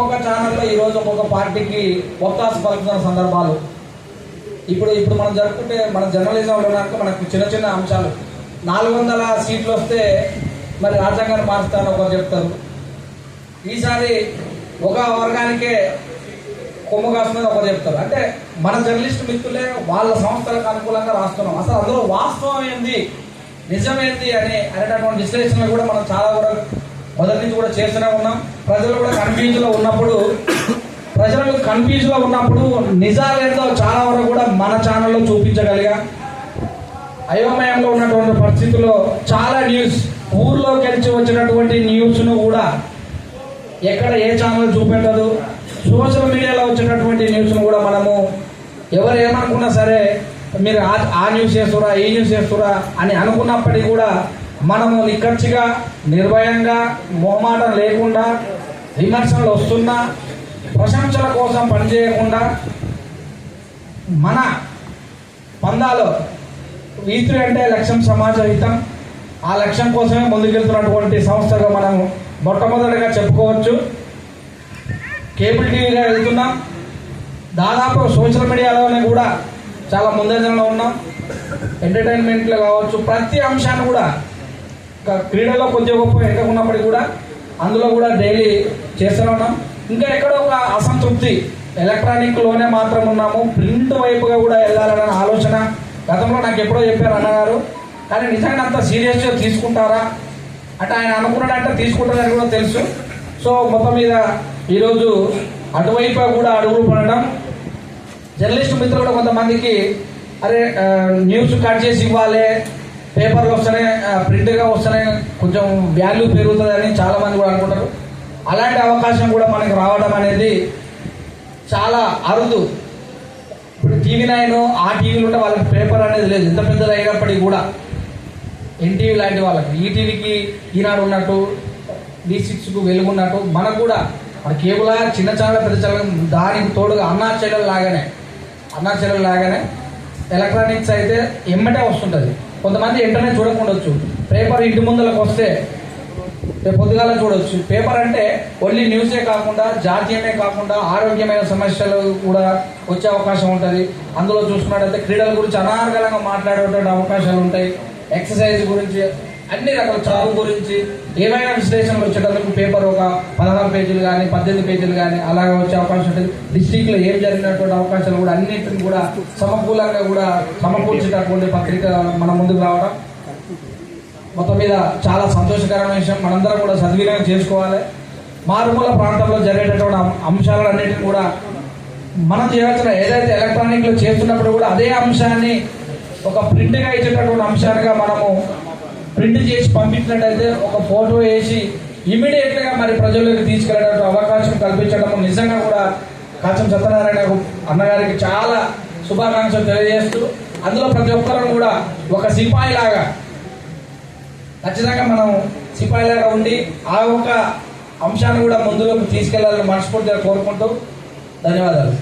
ఒక్కొక్క ఛానల్లో ఈరోజు ఒక్కొక్క పార్టీకి ఒత్తాసు పలుకుతున్న సందర్భాలు. ఇప్పుడు ఇప్పుడు మనం జరుపుకుంటే మన జర్నలిజంలో కనుక మనకు చిన్న చిన్న అంశాలు. నాలుగు వందల సీట్లు వస్తే మరి రాజ్యాంగాన్ని మారుస్తారని ఒకరు చెప్తారు. ఈసారి ఒక వర్గానికే కొమ్ము కాస్తుందని ఒకరు చెప్తారు. అంటే మన జర్నలిస్ట్ మిత్రులే వాళ్ళ సంస్థలకు అనుకూలంగా రాస్తున్నాం. అసలు అందులో వాస్తవం ఏంది? నిజమేంది అని అనేటటువంటి విశ్లేషణ కూడా మనం చాలా వరకు మొదటి నుంచి కూడా చేస్తూనే ఉన్నాం. ప్రజలు కూడా కన్ఫ్యూజ్లో ఉన్నప్పుడు ప్రజలు కన్ఫ్యూజ్లో ఉన్నప్పుడు నిజాలేందో చాలా వరకు కూడా మన ఛానల్లో చూపించగలిగా. అయోమయంలో ఉన్నటువంటి పరిస్థితుల్లో చాలా న్యూస్ ఊర్లో కలిసి వచ్చినటువంటి న్యూస్ను కూడా ఎక్కడ ఏ ఛానల్ చూపెట్టదు. సోషల్ మీడియాలో వచ్చినటువంటి న్యూస్ను కూడా మనము ఎవరు ఏమనుకున్నా సరే మీరు ఆ ఆ న్యూస్ చేస్తురా ఈ న్యూస్ చేస్తురా అని అనుకున్నప్పటికీ కూడా మనము నిక్కచ్చిగా నిర్భయంగా మొహమాటం లేకుండా విమర్శలు వస్తున్నా ప్రశంసల కోసం పనిచేయకుండా మన పందాలో వీత్రి అంటే లక్ష్యం సమాజ హితం ఆ లక్ష్యం కోసమే ముందుకెళ్తున్నటువంటి సంస్థగా మనం మొట్టమొదటిగా చెప్పుకోవచ్చు. కేబుల్ టీవీగా వెళ్తున్నాం. దాదాపు సోషల్ మీడియాలోనే కూడా చాలా ముందంజలో ఉన్నాం. ఎంటర్టైన్మెంట్లో కావచ్చు ప్రతి అంశాన్ని కూడా క్రీడల్లో క్రీడలో కొద్దిగా గొప్ప వెనక ఉన్నప్పటికీ కూడా అందులో కూడా డైలీ చేస్తూనే ఉన్నాం. ఇంకా ఎక్కడో ఒక అసంతృప్తి ఎలక్ట్రానిక్లోనే మాత్రం ఉన్నాము. ప్రింట్ వైపుగా కూడా వెళ్ళాలన్న ఆలోచన గతంలో నాకు ఎప్పుడో చెప్పారు అన్నగారు. కానీ నిజంగా అంత సీరియస్గా తీసుకుంటారా? అంటే ఆయన అనుకున్నాడంటే తీసుకుంటారని కూడా తెలుసు. సో మొత్తం మీద ఈరోజు అటువైపు కూడా అడుగులు పడడం. జర్నలిస్ట్ మిత్రులు కూడా కొంతమందికి అరే న్యూస్ కట్ చేసి ఇవ్వాలి పేపర్లు వస్తేనే ప్రింట్గా వస్తేనే కొంచెం వాల్యూ పెరుగుతుందని చాలామంది కూడా అనుకుంటారు. అలాంటి అవకాశం కూడా మనకి రావడం అనేది చాలా అరుదు. ఇప్పుడు టీవీ నైన్ ఆ టీవీలు ఉంటే వాళ్ళకి పేపర్ అనేది లేదు. ఎంత పెద్దది అయినప్పటికీ కూడా ఎన్టీవీ లాంటి వాళ్ళకి ఈటీవీకి ఈనాడు ఉన్నట్టు డి సిక్స్కు వెలుగున్నట్టు మనకు కూడా మన కేబుల్ చిన్న ఛానల్ పెద్ద ఛానల్ దానికి తోడుగా అన్నా చెల్లెలు లాగానే అన్నా చెల్లెలు లాగానే ఎలక్ట్రానిక్స్ అయితే ఎమ్మటే వస్తుంటుంది. కొంతమంది వెంటనే చూడకుండొచ్చు. పేపర్ ఇంటి ముందలకు వస్తే రేపు పొద్దుగాల చూడొచ్చు. పేపర్ అంటే ఓన్లీ న్యూసే కాకుండా జాతీయమే కాకుండా ఆరోగ్యమైన సమస్యలు కూడా వచ్చే అవకాశం ఉంటుంది. అందులో చూసుకున్నట్టయితే క్రీడల గురించి అనార్గలంగా మాట్లాడేటువంటి అవకాశాలు ఉంటాయి. ఎక్సర్సైజ్ గురించి అన్ని రకాల చదువు గురించి ఏమైనా విశ్లేషణలు వచ్చేటందుకు పేపర్ ఒక పదహారు పేజీలు కానీ పద్దెనిమిది పేజీలు కానీ అలాగే వచ్చే అవకాశం ఉంటుంది. డిస్టిక్లో ఏం జరిగినటువంటి అవకాశాలు కూడా అన్నింటిని కూడా సమకూలంగా కూడా సమకూర్చేటటువంటి పత్రిక మన ముందుకు రావడం. మొత్తం మీద చాలా సంతోషకరమైన విషయం. మనందరం కూడా సద్వినియోగం చేసుకోవాలి. మారుమూల ప్రాంతంలో జరిగేటటువంటి అంశాలన్నింటినీ కూడా మనం చేయాల్సిన ఏదైతే ఎలక్ట్రానిక్లో చేస్తున్నప్పుడు కూడా అదే అంశాన్ని ఒక ప్రింట్గా ఇచ్చేటటువంటి అంశాలుగా మనము ప్రింట్ చేసి పంపించినట్టయితే ఒక ఫోటో వేసి ఇమీడియట్గా మరి ప్రజల్లోకి తీసుకెళ్ళడానికి అవకాశం కల్పించడం నిజంగా కూడా కాచం సత్యనారాయణ అన్నగారికి చాలా శుభాకాంక్షలు తెలియజేస్తూ అందులో ప్రతి ఒక్కరూ కూడా ఒక సిపాయి లాగా ఖచ్చితంగా మనం సిపాయిలాగా ఉండి ఆ ఒక్క అంశాన్ని కూడా ముందులోకి తీసుకెళ్ళాలని మనస్ఫూర్తిగా కోరుకుంటూ ధన్యవాదాలు.